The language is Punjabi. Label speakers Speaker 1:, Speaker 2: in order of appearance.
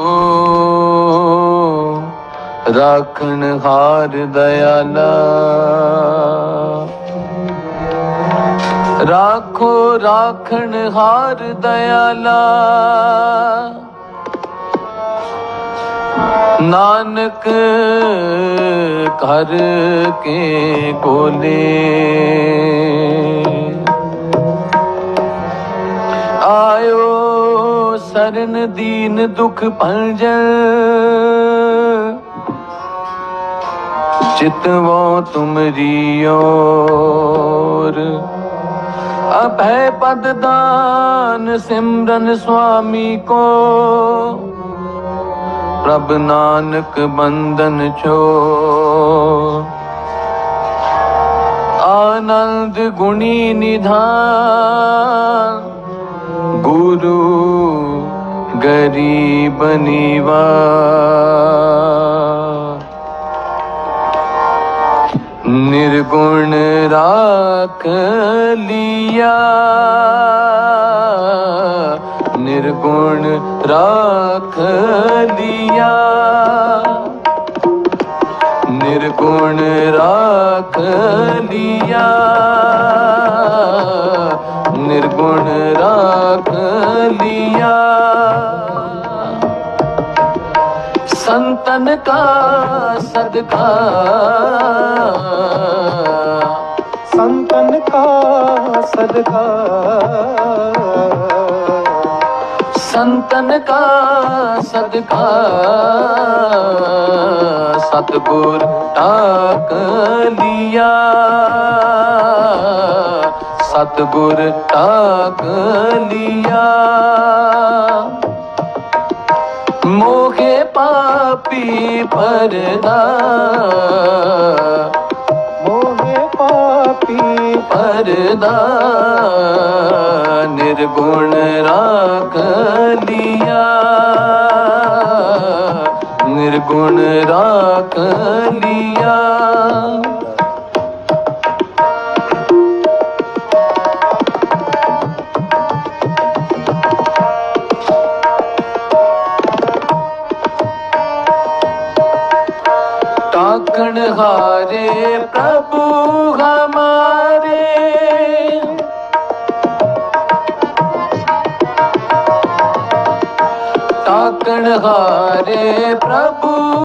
Speaker 1: ਓ ਰਾਖਣ ਹਾਰ ਦਇਆਲਾ। ਰਾਖੋ ਰਾਖਣ ਹਾਰ ਦਇਆਲਾ। ਨਾਨਕ ਘਰ ਕੇ ਕੋਲੇ। ਸਰਨ ਦੀਨ ਦੁਖ ਭੰਜਨ। ਚਿਤਵੋ ਤੁਮਰੀ ਓਰ ਅਭੈ ਪਦ ਦਾਨ ਸਿਮਰਨ ਸੁਆਮੀ ਕੋ। ਪ੍ਰਭ ਨਾਨਕ ਬੰਦਨ ਛੋ ਆਨੰਦ ਗੁਣੀ ਨਿਧਾਨ। ਗੁਰੂ ਗਰੀਬ ਨੀਵਾ ਨਿਰਗੁਣ ਰਾਖ ਲਿਆ ਨਿਰਗੁਣ ਰਾਖ ਲਿਆ ਨਿਰਗੁਣ ਰਾਖ ਲਿਆ ਨਿਰਗੁਣ ਰਾਖ संतन का सदका
Speaker 2: संतन का सदका
Speaker 1: संतन का सदका सतगुर टाक लिया सतगुर टाक ਹੋਗੇ ਪਾਪੀ ਪਰਦਾ।
Speaker 2: ਮੋਹੇ ਪਾਪੀ
Speaker 1: ਪਰਦਾ ਨਿਰਗੁਣ ਰਾਖ ਲਿਆ। ਨਿਰਗੁਣ ਰਾਖ ਲਿਆ। ਤਾਕਣ ਹਾਰੇ ਪ੍ਰਭੂ ਹਮਾਰੇ। ਤਾਕਣ ਹਾਰੇ ਪ੍ਰਭੂ